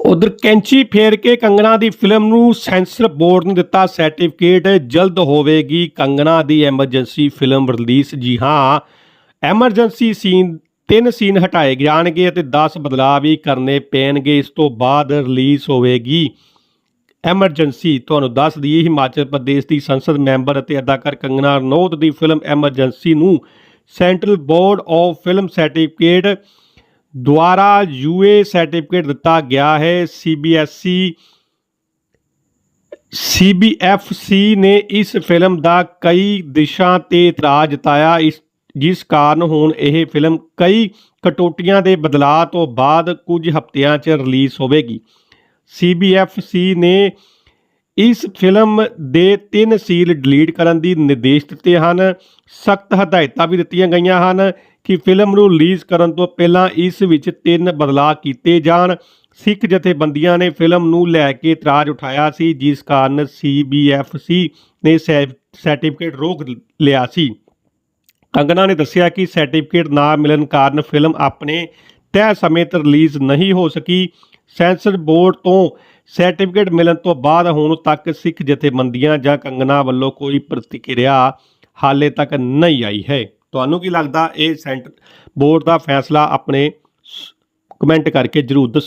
ਉਧਰ ਕੈਂਚੀ ਫੇਰ ਕੇ ਕੰਗਣਾ ਦੀ ਫਿਲਮ ਨੂੰ ਸੈਂਸਰ ਬੋਰਡ ਨੇ ਦਿੱਤਾ ਸਰਟੀਫਿਕੇਟ, ਜਲਦ ਹੋਵੇਗੀ ਕੰਗਣਾ ਦੀ ਐਮਰਜੈਂਸੀ ਫਿਲਮ ਰਿਲੀਜ਼। ਜੀ ਹਾਂ, ਐਮਰਜੈਂਸੀ ਸੀਨ, ਤਿੰਨ ਸੀਨ ਹਟਾਏ ਜਾਣਗੇ ਅਤੇ 10 ਬਦਲਾਅ ਵੀ ਕਰਨੇ ਪੈਣਗੇ, ਇਸ ਤੋਂ ਬਾਅਦ ਰਿਲੀਜ਼ ਹੋਵੇਗੀ। ਐਮਰਜੈਂਸੀ, ਤੁਹਾਨੂੰ ਦੱਸ ਦਈਏ, ਹਿਮਾਚਲ ਪ੍ਰਦੇਸ਼ ਦੀ ਸੰਸਦ ਮੈਂਬਰ ਅਤੇ ਅਦਾਕਾਰ ਕੰਗਨਾ ਰਣੌਤ ਦੀ ਫਿਲਮ ਐਮਰਜੈਂਸੀ ਨੂੰ Central Board of Film Certificate ਦੁਆਰਾ ਯੂਏ ਸਰਟੀਫਿਕੇਟ ਦਿੱਤਾ ਗਿਆ ਹੈ। ਸੀਬੀਐਸਈ, ਸੀਬੀਐਫਸੀ ਨੇ ਇਸ ਫਿਲਮ ਦਾ ਕਈ ਦਿਸ਼ਾ ਤੇ ਇਤਰਾਜ਼ ਜਤਾਇਆ। ਇਸ, ਜਿਸ ਕਾਰਨ ਹੁਣ ਇਹ ਫਿਲਮ ਕਈ ਕਟੌਤੀਆਂ ਦੇ ਬਦਲਾਅ ਤੋਂ ਬਾਅਦ ਕੁਝ ਹਫ਼ਤਿਆਂ 'ਚ ਰਿਲੀਜ਼ ਹੋਵੇਗੀ। ਸੀਬੀਐਫਸੀ ਨੇ ਇਸ ਫਿਲਮ ਦੇ ਤਿੰਨ ਸੀਲ ਡਿਲੀਟ ਕਰਨ ਦੀ ਨਿਰਦੇਸ਼ ਦਿੱਤੇ ਹਨ। ਸਖਤ ਹਦਾਇਤਾਂ ਵੀ ਦਿੱਤੀਆਂ ਗਈਆਂ ਹਨ ਕਿ ਫਿਲਮ ਨੂੰ ਰਿਲੀਜ਼ ਕਰਨ ਤੋਂ ਪਹਿਲਾਂ ਇਸ ਵਿੱਚ ਤਿੰਨ ਬਦਲਾਅ ਕੀਤੇ ਜਾਣ। ਸਿੱਖ ਜਥੇਬੰਦੀਆਂ ਨੇ ਫਿਲਮ ਨੂੰ ਲੈ ਕੇ ਇਤਰਾਜ਼ ਉਠਾਇਆ ਸੀ, ਜਿਸ ਕਾਰਨ ਸੀਬੀਐਫਸੀ ਨੇ ਸੈ- ਸਰਟੀਫਿਕੇਟ ਰੋਕ ਲਿਆ ਸੀ। ਕੰਗਨਾ ਨੇ ਦੱਸਿਆ ਕਿ ਸਰਟੀਫਿਕੇਟ ਨਾ ਮਿਲਣ ਕਾਰਨ ਫਿਲਮ ਆਪਣੇ ਤੈਅ ਸਮੇਂ ਤੇ ਰਿਲੀਜ਼ ਨਹੀਂ ਹੋ ਸਕੀ। ਸੈਂਸਰ ਬੋਰਡ ਤੋਂ ਸਰਟੀਫਿਕੇਟ ਮਿਲਣ ਤੋਂ ਬਾਅਦ ਹੁਣ ਤੱਕ ਸਿੱਖ ਜਥੇਬੰਦੀਆਂ ਜਾਂ ਕੰਗਨਾ ਵੱਲੋਂ ਕੋਈ ਪ੍ਰਤੀਕਿਰਿਆ ਹਾਲੇ ਤੱਕ ਨਹੀਂ ਆਈ ਹੈ। ਤੁਹਾਨੂੰ ਕੀ ਲੱਗਦਾ? ਇਹ ਸੈਂਟਰ ਬੋਰਡ ਦਾ ਫੈਸਲਾ ਆਪਣੇ ਕਮੈਂਟ ਕਰਕੇ ਜਰੂਰ ਦੱਸੋ